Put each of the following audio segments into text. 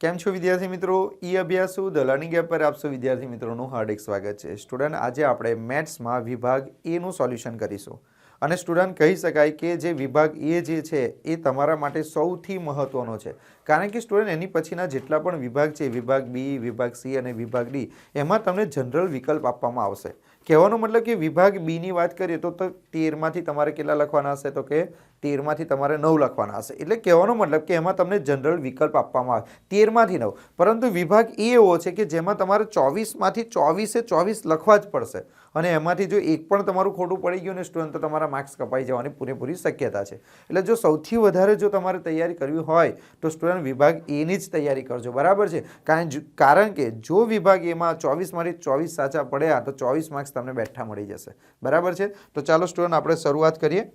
કેમ છો વિદ્યાર્થી મિત્રો? E Abhyasu the learning app પર આપશો વિદ્યાર્થી મિત્રોનું હાર્દિક સ્વાગત છે. સ્ટુડન્ટ, આજે આપણે મેથ્સમાં વિભાગ એનું સોલ્યુશન કરીશું. અને સ્ટુડન્ટ કહી શકાય કે જે વિભાગ એ જે છે, એ તમારા માટે સૌથી મહત્ત્વનો છે. કારણ કે સ્ટુડન્ટ, એની પછીના જેટલા પણ વિભાગ છે, વિભાગ બી, વિભાગ સી અને વિભાગ ડી, એમાં તમને જનરલ વિકલ્પ આપવામાં આવશે. કહેવાનો મતલબ કે વિભાગ બીની વાત કરીએ તો તો તેરમાંથી તમારે કેટલા લખવાના હશે? તો કે તેરમાંથી તમારે નવ લખવાના હશે. એટલે કહેવાનો મતલબ કે એમાં તમને જનરલ વિકલ્પ આપવામાં આવે. તેરમાંથી નવ. પરંતુ વિભાગ એ એવો છે કે જેમાં તમારે ચોવીસમાંથી ચોવીસે ચોવીસ લખવા જ પડશે. અને એમાંથી જો એક પણ તમારું ખોટું પડી ગયું ને સ્ટુડન્ટ તો તમારા માર્ક્સ કપાઈ જવાની પૂરેપૂરી શક્યતા છે. એટલે જો સૌથી વધારે જો તમારે તૈયારી કરવી હોય, તો સ્ટુડન્ટ વિભાગ એની જ તૈયારી કરજો. બરાબર છે? કારણ કારણ કે જો વિભાગ એમાં ચોવીસમાંથી ચોવીસ સાચા પડ્યા, તો ચોવીસ માર્ક્સ તમને બેઠા મળી જશે. બરાબર છે? તો ચાલો સ્ટુડન્ટ આપણે શરૂઆત કરીએ.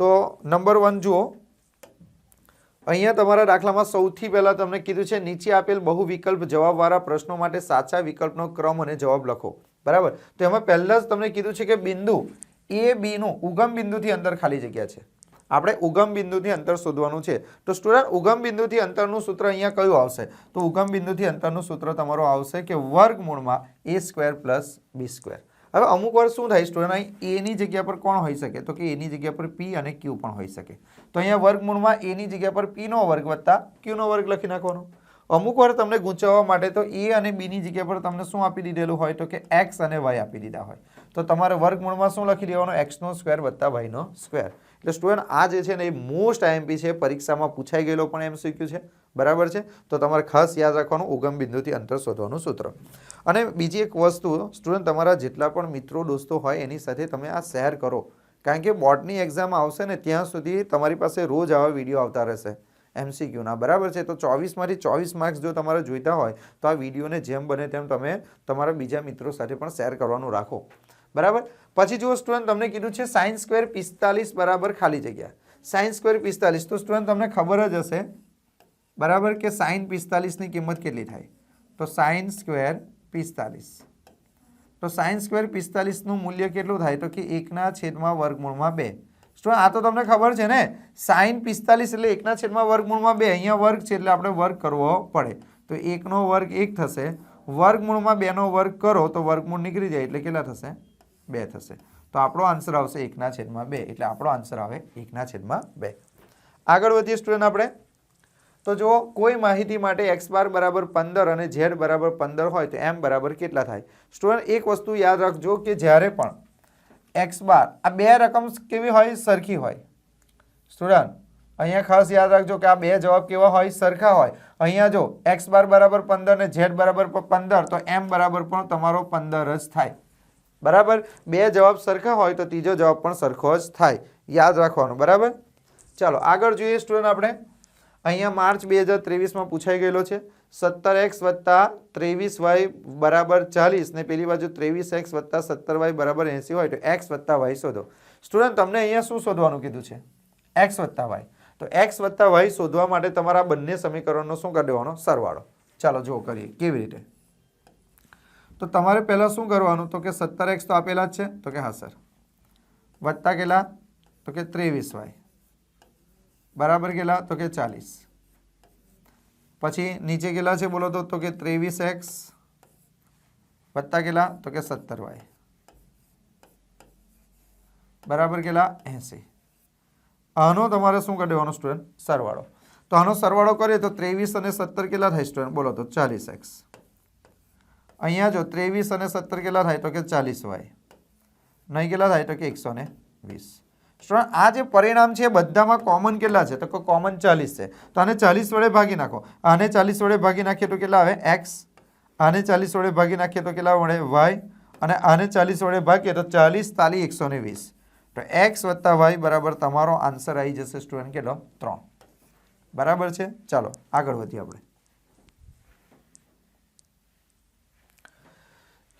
તો નંબર વન જુઓ. અહીંયા તમારા દાખલામાં સૌથી પહેલાં તમને કીધું છે, નીચે આપેલ બહુ વિકલ્પ જવાબવાળા પ્રશ્નો માટે સાચા વિકલ્પનો ક્રમ અને જવાબ લખો. બરાબર? તો એમાં પહેલાં જ તમને કીધું છે કે બિંદુ એ બીનું ઉગમ બિંદુથી અંતર ખાલી જગ્યા છે. આપણે ઉગમ બિંદુથી અંતર શોધવાનું છે. તો સ્ટુડન્ટ, ઉગમ બિંદુથી અંતરનું સૂત્ર અહીંયા કયું આવશે? તો ઉગમ બિંદુથી અંતરનું સૂત્ર તમારું આવશે કે વર્ગમૂળમાં A square plus B square. હવે અમુક વાર શું થાય સ્ટુડન્ટ અહીં એની જગ્યા પર કોણ હોઈ શકે? તો કે એની જગ્યા પર પી અને ક્યુ પણ હોઈ શકે. તો અહીંયા વર્ગમૂળમાં એની જગ્યા પર પીનો વર્ગ વત્તા ક્યુનો વર્ગ લખી નાખવાનો. અમુક વાર તમને ગૂંચવવા માટે તો એ અને બીની જગ્યા પર તમને શું આપી દીધેલું હોય? તો કે એક્સ અને વાય આપી દીધા હોય. તો તમારે વર્ગમૂળમાં શું લખી દેવાનું? એક્સનો સ્ક્વેર વત્તા વાયનો સ્ક્વેર એટલે સ્ટુડન્ટ, આ જે છે ને એ મોસ્ટ આઈએમપી છે, પરીક્ષામાં પૂછાઈ ગયેલો પણ એમસીક્યુ છે, બરાબર છે? તો તમારે ખાસ યાદ રાખવાનું, ઉગમ બિંદુથી અંતર શોધવાનું સૂત્ર. અને બીજી એક વસ્તુ, સ્ટુડન્ટ, તમારા જેટલા પણ મિત્રો, દોસ્તો હોય, એની સાથે તમે આ શેર કરો. કારણ કે બોર્ડની એક્ઝામ આવશે ને, ત્યાં સુધી તમારી પાસે રોજ આવા વીડિયો આવતા રહેશે. એમસીક્યુના બરાબર છે? તો ચોવીસમાંથી ચોવીસ માર્ક્સ જો તમારે જોઈતા હોય, તો આ વિડીયોને જેમ બને તેમ તમે તમારા બીજા મિત્રો સાથે પણ શેર કરવાનું રાખો. બરાબર? પછી જુઓ સ્ટુડન્ટ તમને કીધું છે સાઇન સ્ક્વેર પિસ્તાલીસ બરાબર ખાલી જગ્યા. સાઇન સ્ક્વેર પિસ્તાલીસ. તો સ્ટુડન્ટ તમને ખબર જ હશે, બરાબર, કે સાઇન પિસ્તાલીસની કિંમત કેટલી થાય? તો સાઇન સ્ક્વેર પિસ્તાલીસ. તો સાઇન સ્ક્વેર પિસ્તાલીસનું મૂલ્ય કેટલું થાય? તો કે એકના છેદમાં વર્ગમૂળમાં બે. સ્ટુડન્ટ આ તો તમને ખબર છે ને? સાઇન પિસ્તાલીસ એટલે એકના છેદમાં વર્ગમૂળમાં બે. અહીંયા વર્ગ છે એટલે આપણે વર્ગ કરવો પડે. તો એકનો વર્ગ એક થશે. વર્ગમૂળમાં બેનો વર્ગ કરો તો વર્ગમૂળ નીકળી જાય એટલે કેટલા થશે? બે થશે. તો આપણો આન્સર આવશે એકના છેદમાં બે. એટલે આપણો આન્સર આવે એકના છેદમાં બે. આગળ વધીએ સ્ટુડન્ટ આપણે. તો જુઓ, કોઈ માહિતી માટે એક્સ બાર બરાબર પંદર અને ઝેડ બરાબર પંદર હોય તો એમ બરાબર કેટલા થાય? સ્ટુડન્ટ એક વસ્તુ યાદ રાખજો કે જ્યારે પણ એક્સ બાર આ બે રકમ કેવી હોય? સરખી હોય. સ્ટુડન્ટ અહીંયા ખાસ યાદ રાખજો કે આ બે જવાબ કેવા હોય? સરખા હોય. અહીંયા જો એક્સ બાર બરાબર પંદર ને ઝેડ બરાબર પંદર, તો એમ બરાબર પણ તમારો પંદર જ થાય. બરાબર? બે જવાબ સરખા હોય તો ત્રીજો જવાબ પણ સરખો જ થાય. યાદ રાખવાનું, બરાબર? ચાલો, આગળ જોઈએ સ્ટુડન્ટ આપણે. અહીંયા માર્ચ બે હજાર ત્રેવીસમાં પૂછાઈ ગયેલો છે. સત્તર એક્સ વત્તા ત્રેવીસ વાય બરાબર ચાલીસ ને પેલી બાજુ ત્રેવીસ એક્સ વત્તા સત્તર વાય બરાબર એંસી હોય તો એક્સ વત્તા વાય શોધો. સ્ટુડન્ટ તમને અહીંયા શું શોધવાનું કીધું છે? એક્સ વત્તા વાય. તો એક્સ વત્તા વાય શોધવા માટે તમારા બંને સમીકરણનો શું કરી દેવાનો? સરવાળો. ચાલો જો કરીએ. કેવી રીતે? તો તમારે પહેલાં શું કરવાનું? તો કે સત્તર એક્સ તો આપેલા જ છે, તો કે હા, સર. વત્તા કેટલા? તો કે ત્રેવીસ વાય. બરાબર કેટલા? તો કે ચાલીસ. પછી નીચે કેટલા છે બોલો તો? તો કે ત્રેવીસ એક્સ. વત્તા કેટલા? તો કે સત્તર વાય. બરાબર કેટલા? એંસી. આનો તમારે શું કરી દેવાનો સ્ટુડન્ટ સરવાળો. તો આનો સરવાળો કરીએ તો ત્રેવીસ અને સત્તર કેટલા થાય સ્ટુડન્ટ બોલો તો ચાલીસ એક્સ. અહીંયા જો ત્રેવીસ અને સત્તર કેટલા થાય તો કે ચાલીસ વાય નહીં કેટલા થાય તો કે એકસો વીસ. સ્ટુડન્ટ આ જે પરિણામ છે બધામાં કોમન કેટલા છે? તો કોમન ચાલીસ છે. તો આને ચાલીસ વડે ભાગી નાખો. આને ચાલીસ વડે ભાગી નાખીએ તો કેટલા આવે? એક્સ. આને ચાલીસ વડે ભાગી નાખીએ તો કેટલા મળે વાય. અને આને ચાલીસ વડે ભાગીએ તો ચાલીસ તાલી એકસો વીસ. તો એક્સ વત્તા વાય બરાબર તમારો આન્સર આવી જશે સ્ટુડન્ટ, કેટલો? ત્રણ. બરાબર છે? ચાલો, આગળ વધીએ આપણે.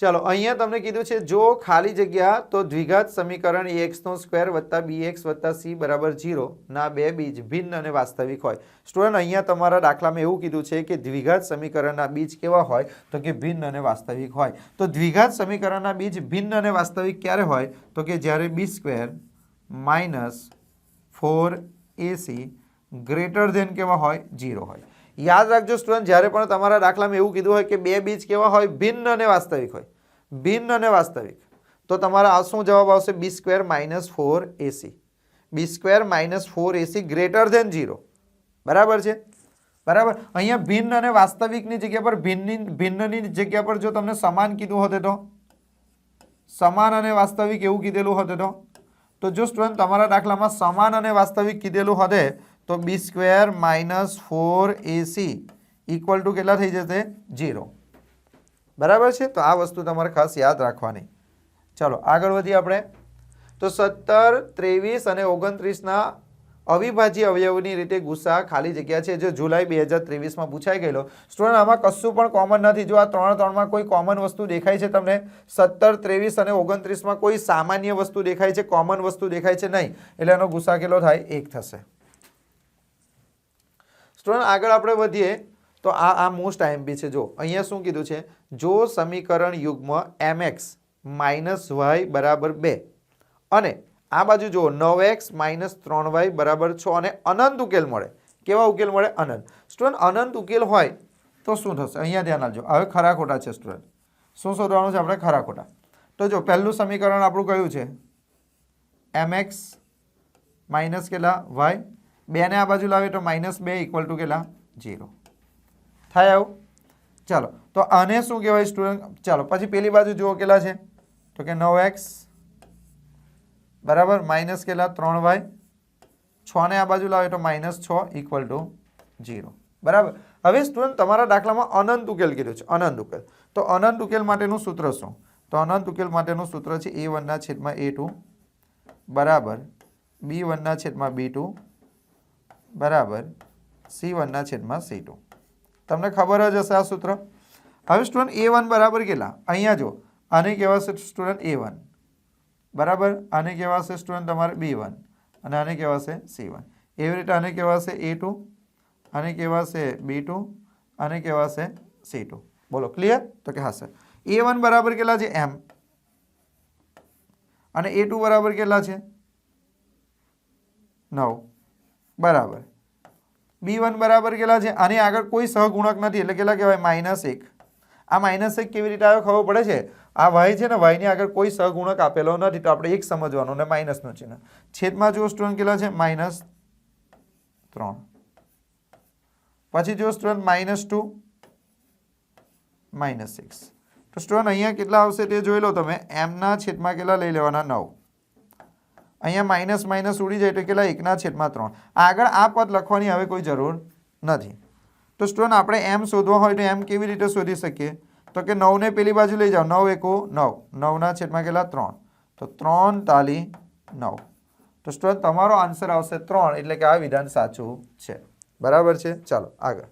ચાલો, અહીંયા તમને કીધું છે જો ખાલી જગ્યા તો દ્વિઘાત સમીકરણ એ એક્સનો સ્ક્વેર વત્તા બી એક્સ વત્તા સી બરાબર ઝીરો ના બે બીજ ભિન્ન અને વાસ્તવિક હોય. સ્ટુડન્ટ અહીંયા તમારા દાખલામાં એવું કીધું છે કે દ્વિઘાત સમીકરણના બીજ કેવા હોય? તો કે ભિન્ન અને વાસ્તવિક હોય. તો દ્વિઘાત સમીકરણના બીજ ભિન્ન અને વાસ્તવિક ક્યારે હોય? તો કે જ્યારે B square minus four AC greater than કેવા હોય? ઝીરો હોય. યાદ રાખજો સ્ટુડન્ટ જ્યારે પણ તમારા દાખલામાં એવું કીધું હોય કે બે બીજ કેવા હોય, ભિન્ન અને વાસ્તવિક હોય. ભિન્ન અને વાસ્તવિક. તો તમારા આ શું જવાબ આવશે? B square minus four AC B square minus four AC greater than zero બરાબર છે? બરાબર? અહીંયા ભિન્ન અને વાસ્તવિકની જગ્યા પર ભિન્નની ભિન્નની જગ્યા પર જો તમને સમાન કીધું હોતે તો? સમાન અને વાસ્તવિક એવું કીધેલું હોતે તો? જો સ્ટુડન્ટ તમારા દાખલામાં સમાન અને વાસ્તવિક કીધેલું હોતે તો B square minus four AC equal to કેટલા થઈ જશે? ઝીરો. બરાબર છે? તો આ વસ્તુ તમારે ખાસ યાદ રાખવાની. ચાલો, આગળ વધીએ આપણે. તો સત્તર, ત્રેવીસ અને ઓગણત્રીસના અવિભાજ્ય અવયવની રીતે ગુસ્સા ખાલી જગ્યા છે. જે જુલાઈ બે હજાર ત્રેવીસમાં પૂછાઈ ગયેલો. સ્ટુડન્ટ, આમાં કશું પણ કોમન નથી. જો આ ત્રણ ત્રણમાં કોઈ કોમન વસ્તુ દેખાય છે તમને, સત્તર, ત્રેવીસ અને ઓગણત્રીસમાં કોઈ સામાન્ય વસ્તુ દેખાય છે? કોમન વસ્તુ દેખાય છે નહીં. એટલે એનો ગુસ્સા કેટલો થાય? એક થશે. સ્ટુડન્ટ, આગળ આપણે વધીએ. તો આ આ મોસ્ટ આઈએમપી છે. જો, અહીંયા શું કીધું છે? જો સમીકરણ યુગ્મ એમ એક્સ માઇનસ વાય બરાબર બે. અને આ બાજુ જુઓ, નવ એક્સ માઇનસ ત્રણ વાય બરાબર છ અને અનંત ઉકેલ મળે. કેવા ઉકેલ મળે? અનંત. સ્ટુડન્ટ, અનંત ઉકેલ હોય તો શું થશે? અહીંયા ધ્યાન આપજો. હવે ખરા ખોટા છે, સ્ટુડન્ટ. શું શોધવાનું છે? આપણે ખરા ખોટા. તો જો, પહેલું સમીકરણ આપણું કયું છે? એમ એક્સ માઇનસ કેટલા? વાય બેને આ બાજુ લાવે તો માઇનસ બે ઇક્વલ ટુ કેટલા? ઝીરો થાય આવું? ચાલો, તો આને શું કહેવાય સ્ટુડન્ટ ચાલો, પછી પેલી બાજુ જુઓ કેટલા છે? તો કે નવ એક્સ. બરાબર? માઇનસ કેટલા? ત્રણ વાય. ને આ બાજુ લાવે તો માઇનસ છ ઇક્વલ ટુ ઝીરો બરાબર? હવે સ્ટુડન્ટ તમારા દાખલામાં અનંત ઉકેલ કીધું છે. અનંત ઉકેલ. તો અનંત ઉકેલ માટેનું સૂત્ર શું? તો અનંત ઉકેલ માટેનું સૂત્ર છે એ વનના છેદમાં એ ટુ બરાબર? બી વનના છેદમાં બી ટુ બરાબર. સી વનના છેદમાં સી ટુ તમને ખબર જ હશે આ સૂત્ર? હવે સ્ટુડન્ટ એ વન બરાબર કેટલા? અહીંયા જો આને કહેવાશે સ્ટુડન્ટ એ વન બરાબર? આને કહેવાશે સ્ટુડન્ટ તમારે બી વન અને આને કહેવાશે સી વન એવી રીતે આને કહેવાશે એ ટુ આને કહેવાશે બી ટુ આને કહેવાશે સી ટુ બોલો ક્લિયર તો કે હા સર એ વન બરાબર કેટલા છે? એમ અને એ ટુ બરાબર કેટલા છે? નવ. બરાબર. બી વન બરાબર કેટલા છે? આની આગળ કોઈ સહગુણક નથી, એટલે કેટલા કહેવાય? માઇનસ એક. આ માઇનસ એક કેવી રીતે આવ્યો ખબર પડે છે? આ વાય છે ને, વાયની આગળ કોઈ સહગુણક આપેલો નથી, તો આપણે એક સમજવાનું, ને માઇનસનું ચિહ્ન. છેદમાં જો સ્ટુડન્ટ કેટલા છે? માઇનસ ત્રણ. પછી જો student minus two, minus six. તો સ્ટુડન્ટ અહીંયા કેટલા આવશે તે જોઈ લો તમે. એમના છેદમાં કેટલા લઈ લેવાના? નવ. અહીંયા માઇનસ માઇનસ ઉડી જાય તો કેટલા? એકના છેદમાં ત્રણ. આગળ આ પદ લખવાની હવે કોઈ જરૂર નથી. તો સ્ટુડન્ટ આપણે એમ શોધવા હોય તો એમ કેવી રીતે શોધી શકીએ? તો કે નવને પેલી બાજુ લઈ જાઓ. નવ એકો નવ. નવના છેદમાં કેટલા? ત્રણ. તો ત્રણ તાલી નવ. તો સ્ટુડન્ટ તમારો આન્સર આવશે ત્રણ, એટલે કે આ વિધાન સાચું છે. બરાબર છે? ચાલો, આગળ.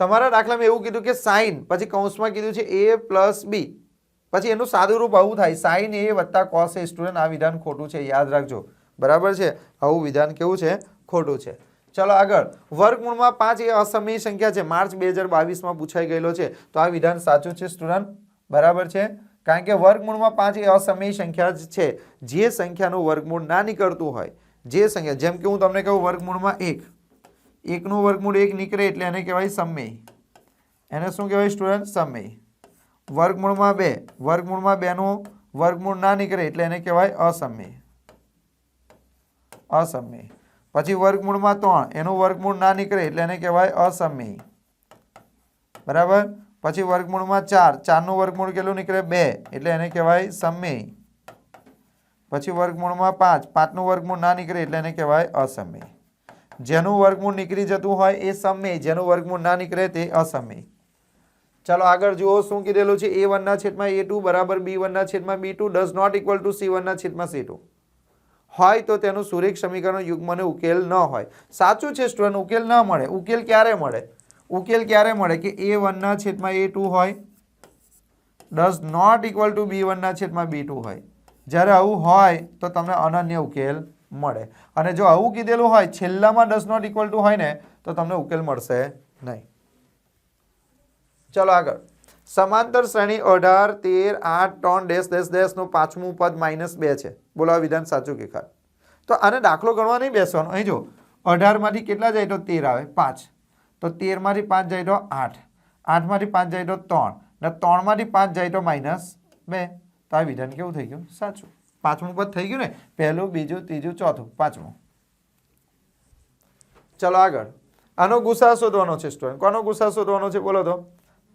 તમારા દાખલામાં એવું કીધું કે સાઈન પછી કૌંસમાં કીધું છે એ પ્લસ બી. પછી એનું સાદું રૂપ આવું થાય. સાઈન એ વત્તા કોસ એ સ્ટુડન્ટ આ વિધાન ખોટું છે, યાદ રાખજો. બરાબર છે? આવું વિધાન કેવું છે? ખોટું છે. ચલો આગળ. વર્ગમૂળમાં પાંચ એ અસમય સંખ્યા છે. માર્ચ બે હજાર બાવીસમાં પૂછાઈ ગયેલો છે. તો આ વિધાન સાચું છે સ્ટુડન્ટ બરાબર છે? કારણ કે વર્ગમૂળમાં પાંચ એ અસમય સંખ્યા છે. જે સંખ્યાનું વર્ગમૂળ ના નીકળતું હોય. જે સંખ્યા, જેમ કે હું તમને કહું વર્ગમૂળમાં એક. એકનું વર્ગમૂળ એક નીકળે એટલે એને કહેવાય સમય. એને શું કહેવાય સ્ટુડન્ટ સમય. વર્ગમૂળમાં બે. વર્ગમૂળમાં બેનું વર્ગમૂળ ના નીકળે એટલે એને કહેવાય અસમ્ય અસમ્ય પછી વર્ગમૂળમાં ત્રણ. એનું વર્ગમૂળ ના નીકળે એટલે એને કહેવાય અસમ્ય બરાબર? પછી વર્ગમૂળમાં ચાર. ચારનું વર્ગમૂળ કેટલું નીકળે? બે. એટલે એને કહેવાય સમ્ય પછી વર્ગમૂળમાં પાંચ. પાંચનું વર્ગમૂળ ના નીકળે એટલે એને કહેવાય અસમ્ય જેનું વર્ગમૂળ નીકળી જતું હોય એ સમય જેનું વર્ગમૂળ ના નીકળે તે અસમય ચાલો આગળ જુઓ શું કીધેલું છે. એ વનના છેદમાં એ ટુ બરાબર બી વનના છેદમાં B two does not equal to C વનના છેદમાં સી ટુ હોય તો તેનું સુરેખ સમીકરણ યુગ્મને ઉકેલ ન હોય. સાચું છે સ્ટુડન્ટ ઉકેલ ન મળે. ઉકેલ ક્યારે મળે? ઉકેલ ક્યારે મળે કે એ વનના છેદમાં એ ટુ હોય? Does not equal to B વનના છેદમાં બી ટુ હોય. જ્યારે આવું હોય તો તમને અનન્ય ઉકેલ મળે. અને જો આવું કીધેલું હોય, છેલ્લામાં ડઝ નોટ ઇક્વલ ટુ હોય ને, તો તમને ઉકેલ મળશે નહીં. ચલો આગળ. સમાંતર શ્રેણી અઢાર, તેર, આઠ, ત્રણ, ડેશ ડેશ, ડેશનું પાંચમું પદ માઇનસ બે છે. બોલો વિધાન સાચું કે ખરું તો આને દાખલો ગણવા નહીં બેસવાનો. અહીં જો, અઢારમાંથી કેટલા જાય તો તેર આવે? પાંચ. તો તેરમાંથી પાંચ જાય તો આઠ. આઠમાંથી પાંચ જાય તો ત્રણ. ને ત્રણમાંથી પાંચ જાય તો માઇનસ બે. તો આ વિધાન કેવું થઈ ગયું? સાચું. પાંચમું પદ થઈ ગયું ને? પહેલું, બીજું, ત્રીજું, ચોથું. પાંચમું. ચલો આગળ. આનો ગુસા શોધવાનો છે સ્ટુડન્ટ કોનો ગુસા શોધવાનો છે? બોલો તો.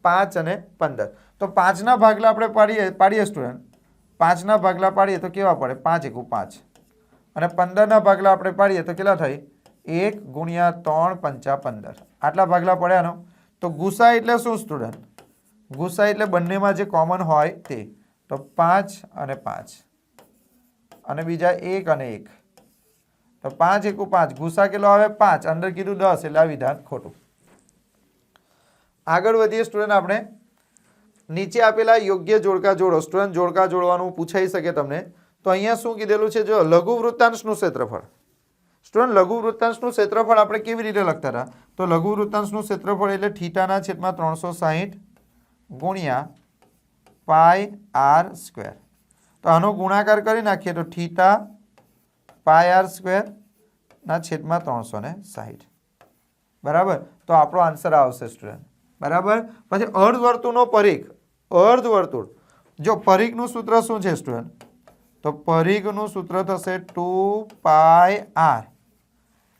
પાંચ અને પંદર. તો પાંચના ભાગલા આપણે પાડીએ પાડીએ સ્ટુડન્ટ પાંચના ભાગલા પાડીએ તો કેવા પડે? પાંચ એકુ પાંચ. અને પંદરના ભાગલા આપણે પાડીએ તો કેટલા થાય? એક ગુણ્યા ત્રણ પંચા પંદર. આટલા ભાગલા પડ્યાનો. તો ગુસા એટલે શું સ્ટુડન્ટ ગુસા એટલે બંનેમાં જે કોમન હોય તે. તો પાંચ અને પાંચ. અને બીજા એક અને એક. તો પાંચ એકું પાંચ. ગુસા કેટલો આવે? પાંચ. અંદર કીધું દસ એટલે આ વિધાન ખોટું. આગળ વધીએ સ્ટુડન્ટ આપણે. નીચે આપેલા યોગ્ય જોડકા જોડો સ્ટુડન્ટ જોડકા જોડવાનું પૂછાઈ શકે તમને. તો અહીંયા શું કીધેલું છે? જો લઘુ વૃત્તાંશનું ક્ષેત્રફળ. સ્ટુડન્ટ લઘુ વૃત્તાંશનું ક્ષેત્રફળ આપણે કેવી રીતે લખતા હતા? તો લઘુ વૃત્તાંશનું ક્ષેત્રફળ એટલે થીટાના છેદમાં ત્રણસો સાહીઠ ગુણ્યા પાય આર સ્ક્વેર. તો આનો ગુણાકાર કરી નાખીએ તો થીટા પાય આર સ્ક્વેરના છેદમાં ત્રણસો ને સાહીઠ. બરાબર? તો આપણો આન્સર આવશે સ્ટુડન્ટ બરાબર? પછી અર્ધવર્તુળનો પરિઘ. અર્ધવર્તુળ. જો પરિઘનું સૂત્ર શું છે, સ્ટુડન્ટ? તો પરિઘનું સૂત્ર થશે ટુ પાય આર.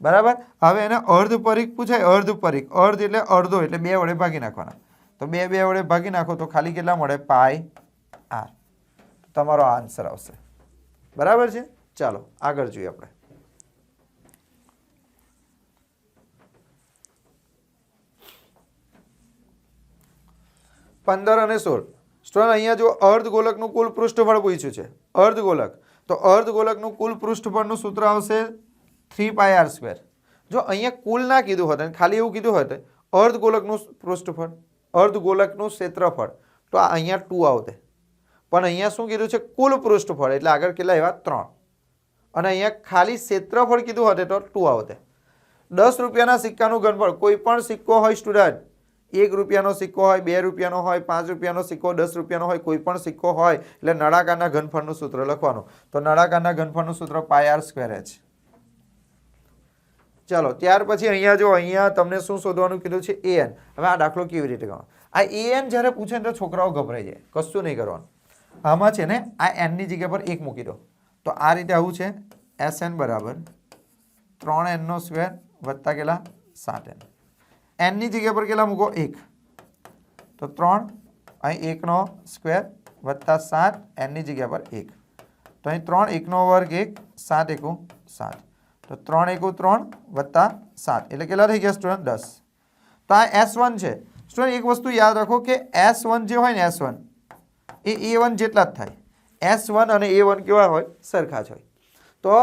બરાબર? હવે એને અર્ધ પરિઘ પૂછાય, અર્ધ પરિઘ. અર્ધ એટલે અડધો, એટલે બે વડે ભાગી નાખવાના. તો બે બે વડે ભાગી નાખો તો ખાલી કેટલા મળે? Pi R. તમારો આન્સર આવશે. બરાબર છે? ચાલો, આગળ જોઈએ આપણે. પંદર અને સોળ. સ્ટુડન્ટ અહીંયા જો અર્ધગોલકનું કુલ પૃષ્ઠફળ પૂછ્યું છે અર્ધગોલક તો અર્ધગોલકનું કુલ પૃષ્ઠફળનું સૂત્ર આવશે થ્રી પાય આર સ્ક્વેર. જો અહીંયા કુલ ના કીધું હોત ખાલી એવું કીધું હોત અર્ધગોલકનું પૃષ્ઠફળ અર્ધગોલકનું ક્ષેત્રફળ, તો અહીંયા ટુ આવતે. પણ અહીંયા શું કીધું છે? કુલ પૃષ્ઠફળ, એટલે આગળ કેટલા એવા ત્રણ. અને અહીંયા ખાલી ક્ષેત્રફળ કીધું હોત તો ટુ આવતે. દસ રૂપિયાના સિક્કાનું ગણફળ કોઈ પણ સિક્કો હોય સ્ટુડન્ટ એક રૂપિયાનો સિક્કો હોય, બે રૂપિયાનો હોય, પાંચ રૂપિયાનો સિક્કો, દસ રૂપિયાનો હોય, કોઈ પણ સિક્કો હોય, એટલે નળાકારના ઘનફળનું સૂત્ર લખવાનું. તો નળાકારના ઘનફળનું સૂત્ર પાય આર સ્ક્વેર એચ ચાલો, ત્યાર પછી અહીંયા જો, અહીંયા તમને શું શોધવાનું કીધું છે? એએન હવે આ દાખલો કેવી રીતે ગણો આ એન જ્યારે પૂછે ને તો છોકરાઓ ગભરાઈ જાય, કશું નહીં કરવાનું. આમાં છે ને, આ એનની જગ્યા પર એક મૂકી દો. તો આ રીતે આવું છે એસ એન બરાબર ત્રણ એનનો સ્ક્વેર વત્તા કેટલા? સાત એન એનની જગ્યા પર કેટલા મૂકો? એક. તો ત્રણ, અહીં એકનો સ્ક્વેર વત્તા સાત એનની જગ્યા પર એક. તો અહીં ત્રણ એકનો વર્ગ એક, સાત એકું સાત. તો ત્રણ એકુ ત્રણ વત્તા સાત. એટલે કેટલા થઈ ગયા સ્ટુડન્ટ દસ. તો આ એસ વન છે. સ્ટુડન્ટ એક વસ્તુ યાદ રાખો કે એસ વન જે હોય ને S one, A A one જેટલા જ થાય. એસ વન અને એ વન કેવા હોય? સરખા જ હોય. તો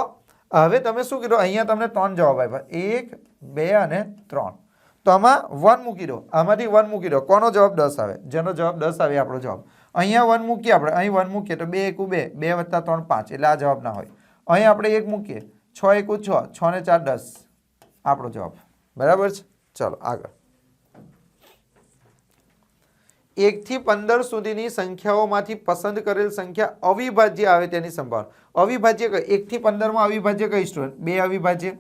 હવે તમે શું કીધું? અહીંયા તમને ત્રણ જવાબ આપ્યા. એક, બે અને ત્રણ. તો આમાં વન મૂકી દો. આમાંથી વન મૂકી દો. કોનો જવાબ દસ આવે? જેનો જવાબ દસ આવે આપણો જવાબ. અહીંયા વન મૂકીએ આપણે. અહીં વન મૂકીએ તો બે એકુ બે. બે વત્તા ત્રણ પાંચ. એટલે આ જવાબ ના હોય. અહીં આપણે એક મૂકીએ. છ એકુ છ. છ ને ચાર દસ. આપણો જવાબ. બરાબર છે? ચાલો, આગળ. એકથી પંદર સુધીની સંખ્યાઓમાંથી પસંદ કરેલ સંખ્યા અવિભાજ્ય આવે તેની સંભાવના અવિભાજ્ય એકથી પંદરમાં અવિભાજ્ય કઈ સ્ટુડન્ટ બે અવિભાજ્ય.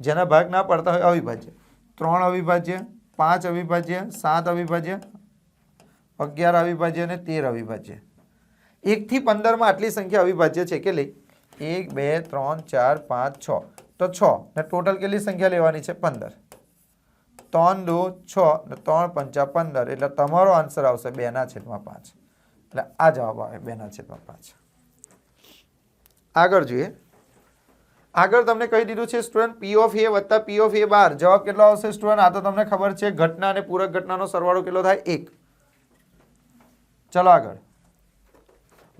જેના ભાગ ના પડતા હોય અવિભાજ્ય. ત્રણ અવિભાજ્ય, પાંચ અવિભાજ્ય, સાત અવિભાજ્ય, અગિયાર અવિભાજ્ય અને તેર અવિભાજ્ય. એકથી પંદરમાં આટલી સંખ્યા અવિભાજ્ય છે કેટલી એક, બે, ત્રણ, ચાર, પાંચ, છ. તો છ. ને ટોટલ કેટલી સંખ્યા લેવાની છે? પંદર. ત્રણ, દો, છ. ને ત્રણ પંચા પંદર. એટલે તમારો આન્સર આવશે બેના છેદમાં પાંચ. એટલે આ જવાબ આવે બેના છેદમાં પાંચ. આગળ જોઈએ. આગળ તમને કહી દીધું છે સ્ટુડન્ટ પી ઓફ એ વત્તા પી ઓફ એ બાર. જવાબ કેટલો આવશે સ્ટુડન્ટ આ તો તમને ખબર છે, ઘટના અને પૂરક ઘટનાનો સરવાળો કેટલો થાય? એક. ચલો આગળ.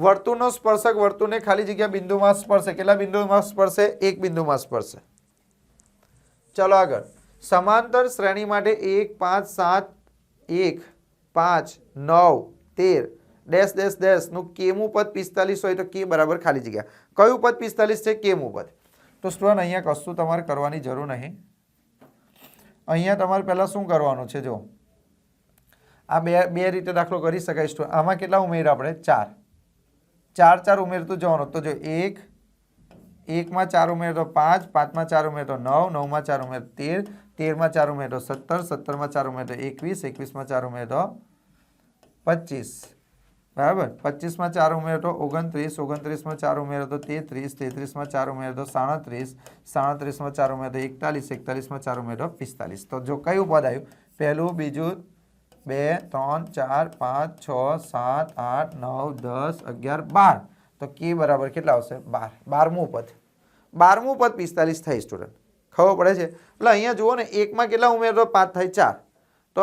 વર્તુળનો સ્પર્શક વર્તુળને ખાલી જગ્યા બિંદુમાં સ્પર્શે. કેટલા બિંદુમાં સ્પર્શે? એક બિંદુમાં સ્પર્શે. ચલો આગળ. સમાંતર શ્રેણી માટે એક, પાંચ, સાત, એક, પાંચ, નવ, તેર, ડેશ ડેશ ડેશનું કેમું પદ પિસ્તાલીસ હોય તો કે બરાબર ખાલી જગ્યા. કયું પદ પિસ્તાલીસ છે? કેમું પદ તો સ્ટુડન્ટ અહીંયા કશું તમારે કરવાની જરૂર નહીં. અહીંયા તમારે પહેલાં શું કરવાનું છે, જો? આ બે બે રીતે દાખલો કરી શકાય સ્ટુડન્ટ આમાં કેટલા ઉમેર આપણે? ચાર. ચાર ચાર ઉમેરતું જવાનું. તો જો એક, એકમાં ચાર ઉમેર તો પાંચ, પાંચમાં ચાર ઉમેર તો નવ, નવમાં ચાર ઉમેરો તેર, તેરમાં ચાર ઉમેરો સત્તર, સત્તરમાં ચાર ઉમેરો એકવીસ, એકવીસમાં ચાર ઉમેરો તો પચીસ. બરાબર? પચીસમાં ચાર ઉમેરો તો ઓગણત્રીસ, ઓગણત્રીસમાં ચાર ઉમેરો તો તેત્રીસ, તેત્રીસમાં ચાર ઉમેરો તો સાડત્રીસ, સાડત્રીસમાં ચાર ઉમેરો તો એકતાલીસ, એકતાલીસમાં ચાર ઉમેરો તો પિસ્તાલીસ. તો જો કયું પદ આવ્યું? પહેલું, બીજું, બે, ત્રણ, ચાર, પાંચ, છ, સાત, આઠ, નવ, દસ, અગિયાર, બાર. તો કે બરાબર કેટલા આવશે? બાર. બારમું પદ. બારમું પદ પિસ્તાલીસ થાય સ્ટુડન્ટ. ખબર પડે છે? એટલે અહીંયા જુઓ ને, એકમાં કેટલા ઉમેરો પાંચ થાય ચાર. તો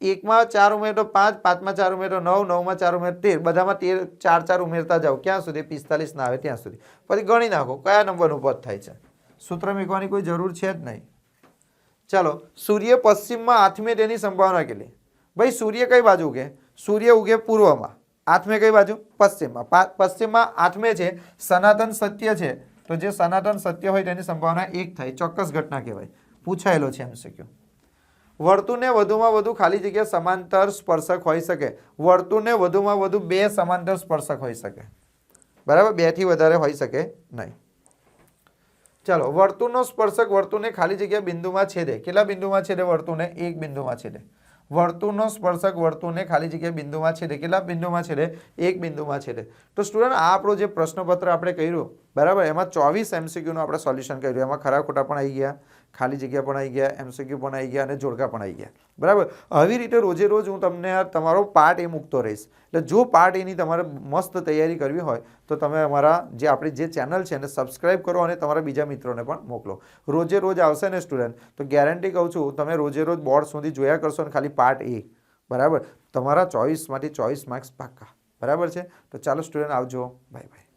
એકમાં ચાર ઉમેરો તો પાંચ, પાંચમાં ચાર ઉમેરો તો નવ, નવમાં ચાર ઉમેર તેર. બધામાં તેર, ચાર ચાર ઉમેરતા જાઓ. ક્યાં સુધી? પિસ્તાલીસ ના આવે ત્યાં સુધી. પછી ગણી નાખો. કયા નંબરનું પદ થાય છે? સૂત્ર મૂકવાની કોઈ જરૂર છે જ નહીં. ચાલો, સૂર્ય પશ્ચિમમાં આથમે તેની સંભાવના કેટલી? ભાઈ, સૂર્ય કઈ બાજુ ઉગે? સૂર્ય ઉગે પૂર્વમાં. આથમે કઈ બાજુ? પશ્ચિમમાં. પશ્ચિમમાં આથમે છે, સનાતન સત્ય છે. તો જે સનાતન સત્ય હોય તેની સંભાવના એક થાય. ચોક્કસ ઘટના કહેવાય. પૂછાયેલો છે એમસીક્યુ વર્તુળને વધુમાં વધુ ખાલી જગ્યા સમાંતર સ્પર્શક હોઈ શકે. વર્તુળને વધુમાં વધુ બે સમાંતર સ્પર્શક હોઈ શકે. બરાબર? બેથી વધારે હોઈ શકે નહીં. ચાલો, વર્તુળનો સ્પર્શક વર્તુળને ખાલી જગ્યા બિંદુમાં છેદે. કેટલા બિંદુમાં છેદે વર્તુળને? એક બિંદુમાં છેદે. વર્તુળનો સ્પર્શક વર્તુળને ખાલી જગ્યા બિંદુમાં છેદે. કેટલા બિંદુમાં છેદે? એક બિંદુમાં છેદે. તો સ્ટુડન્ટ, આ આપણો જે પ્રશ્નપત્ર આપણે કર્યું, બરાબર? એમાં ચોવીસ એમસીક્યુનું આપણે સોલ્યુશન કર્યું. એમાં ખરા ખોટા પણ આવી ગયા. ખાલી જગ્યા પણ આવી ગયા એમસીક્યુ પણ આવી ગયા અને જોડકા પણ આવી ગયા. બરાબર? આવી રીતે રોજે રોજ હું તમને તમારો પાર્ટ એ મૂકતો રહીશ. એટલે જો પાર્ટ એની તમારે મસ્ત તૈયારી કરવી હોય, તો તમે અમારા જે આપણી જે ચેનલ છે એને સબસ્ક્રાઈબ કરો અને તમારા બીજા મિત્રોને પણ મોકલો. રોજે રોજ આવશે ને સ્ટુડન્ટ તો ગેરંટી કહું છું, તમે રોજે રોજ બોર્ડ સુધી જોયા કરશો ને ખાલી પાર્ટ એ. બરાબર? તમારા ચોઈસમાંથી ચોઈસ માર્ક્સ પાક્કા. બરાબર છે? તો ચાલો સ્ટુડન્ટ આવજો. Bye bye